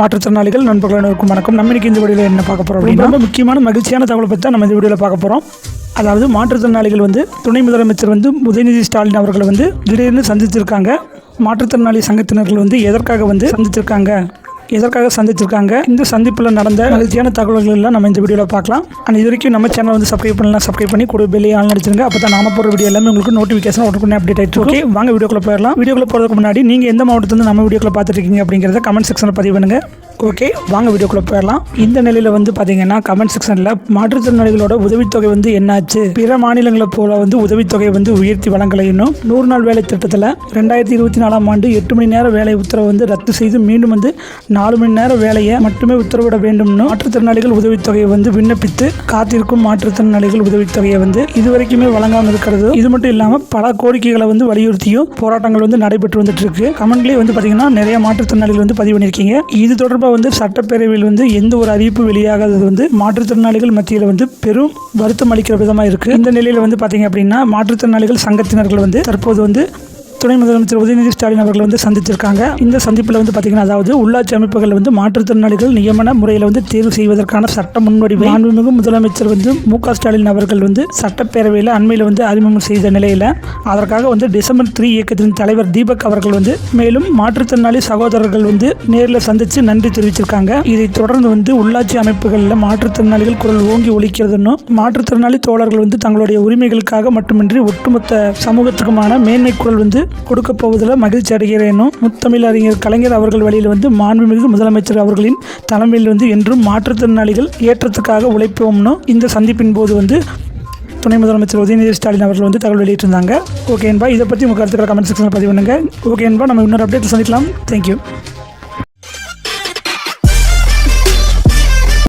மாற்றுத்திறனாளிகள் நண்பர்கள் அனைவருக்கும் வணக்கம். நம்ம இன்னைக்கு இந்த வீடியோவில் என்ன பார்க்க போகிறோம் அப்படின்னா ரொம்ப முக்கியமான மகிழ்ச்சியான தகவலை பற்றி தான் நம்ம இந்த வீடியோவில் பார்க்க போகிறோம் அதாவது மாற்றுத்திறனாளிகள் வந்து துணை முதலமைச்சர் வந்து உதயநிதி ஸ்டாலின் அவர்களை வந்து திடீர்னு சந்திச்சிருக்காங்க. மாற்றுத்திறனாளி சங்கத்தினர்கள் வந்து எதற்காக வந்து சந்திச்சிருக்காங்க? எதற்காக சந்திச்சிருக்காங்க? இந்த சந்திப்பில் நடந்த மகிழ்ச்சியான தகவல்கள் எல்லாம் நம்ம இந்த வீடியோவில் பார்க்கலாம். அண்ட் இது வரைக்கும் நம்ம சேனல் வந்து சப்ஸ்கிரைப் பண்ணலாம் சப்ஸ்கிரைப் பண்ணி கூட பெல்லி ஆன் அடிச்சிருங்க. அப்போ தான் நாம போகிற வீடியோ எல்லாமே உங்களுக்கு நோட்டிஃபிகேஷன் உடனே அப்டேட் ஆயிட்டு ஓகே வாங்க வீடியோக்குள்ள போயிடலாம். வீடியோக்குள்ள போகிறதுக்கு முன்னாடி நீங்கள் எந்த மாவட்டத்துலேருந்து நம்ம வீடியோக்குள்ள பார்த்துட்டு இருக்கீங்க அப்படிங்கிறத கமெண்ட் செக்ஷனில் பதிவு பண்ணுங்க. ஓகே வாங்க வீடியோக்குள்ளே போயிடலாம். இந்த நிலையில் வந்து பார்த்தீங்கன்னா கமெண்ட் செக்ஷனில் மாற்றுத்திறனாளிகளோட உதவித்தொகை வந்து என்னாச்சு? பிற மாநிலங்களை போல வந்து உதவித்தொகை வந்து உயர்த்தி வழங்கலை இன்னும். நூறு நாள் வேலை திட்டத்தில் ரெண்டாயிரத்தி இருபத்தி நாலாம் ஆண்டு எட்டு மணி நேர வேலை உத்தரவு வந்து ரத்து செய்து மீண்டும் வந்து நாலு மணி நேர வேலையை மட்டுமே உத்தரவிட வேண்டும்னு மாற்றுத்திறனாளிகள் உதவித்தொகையை வந்து விண்ணப்பித்து காத்திருக்கும் மாற்றுத்திறனாளிகள் உதவித்தொகையை வந்து இதுவரைக்குமே வழங்காமல் இருக்கிறது. இது மட்டும் இல்லாமல் பல கோரிக்கைகளை வந்து வலியுறுத்தியும் போராட்டங்கள் வந்து நடைபெற்று வந்துட்டு இருக்கு. கமெண்ட்லேயே வந்து பார்த்தீங்கன்னா நிறைய மாற்றுத்திறனாளிகள் வந்து பதிவு பண்ணியிருக்கீங்க. இது தொடர்பாக வந்து சட்டப்பேரவையில் வந்து எந்த ஒரு அறிவிப்பு வெளியாகாதது வந்து மாற்றுத்திறனாளிகள் மத்தியில் வந்து பெரும் வருத்தம் அளிக்கிற விதமாக இருக்குது இந்த நிலையில் வந்து பார்த்தீங்க அப்படின்னா மாற்றுத்திறனாளிகள் சங்கத்தினர்கள் வந்து தற்போது வந்து துணை முதலமைச்சர் உதயநிதி ஸ்டாலின் அவர்கள் வந்து சந்திச்சிருக்காங்க. இந்த சந்திப்பில் வந்து பார்த்தீங்கன்னா அதாவது உள்ளாட்சி அமைப்புகள் வந்து மாற்றுத்திறனாளிகள் நியமன முறையில் வந்து தேர்வு செய்வதற்கான சட்ட முன்வடிவை மாண்புமிகு முதலமைச்சர் வந்து மு ஸ்டாலின் அவர்கள் வந்து சட்டப்பேரவையில் அண்மையில் வந்து அறிமுகம் செய்த நிலையில் அதற்காக வந்து டிசம்பர் த்ரீ இயக்கத்தின் தலைவர் தீபக் அவர்கள் வந்து மேலும் மாற்றுத்திறனாளி சகோதரர்கள் வந்து நேரில் சந்தித்து நன்றி தெரிவிச்சிருக்காங்க. இதை தொடர்ந்து வந்து உள்ளாட்சி அமைப்புகளில் மாற்றுத்திறனாளிகள் குரல் ஓங்கி ஒழிக்கிறதுன்னு மாற்றுத்திறனாளி தோழர்கள் வந்து தங்களுடைய உரிமைகளுக்காக மட்டுமின்றி ஒட்டுமொத்த சமூகத்துக்குமான மேன்மை குரல் வந்து கொடுக்க போவதில் மகிழ்ச்சி அடைகிறேனும் முத்தமிழ் அறிஞர் கலைஞர் அவர்கள் வழியில் வந்து மாண்புமிகு முதலமைச்சர் அவர்களின் தலைமையில் வந்து என்றும் மாற்றுத்திறனாளிகள் ஏற்றத்துக்காக உழைப்போம்னு இந்த சந்திப்பின் போது வந்து துணை முதலமைச்சர் உதயநிதி ஸ்டாலின் அவர்கள் வந்து தகவல் வெளியிட்டிருந்தாங்க. ஓகே என்பா இதை பற்றி உங்கள் கருத்துக்களை கமெண்ட் செக்ஷனில் பதிவு பண்ணுங்க ஓகே என்பா நம்ம இன்னொரு அப்டேட் சந்திக்கலாம். தேங்க்யூ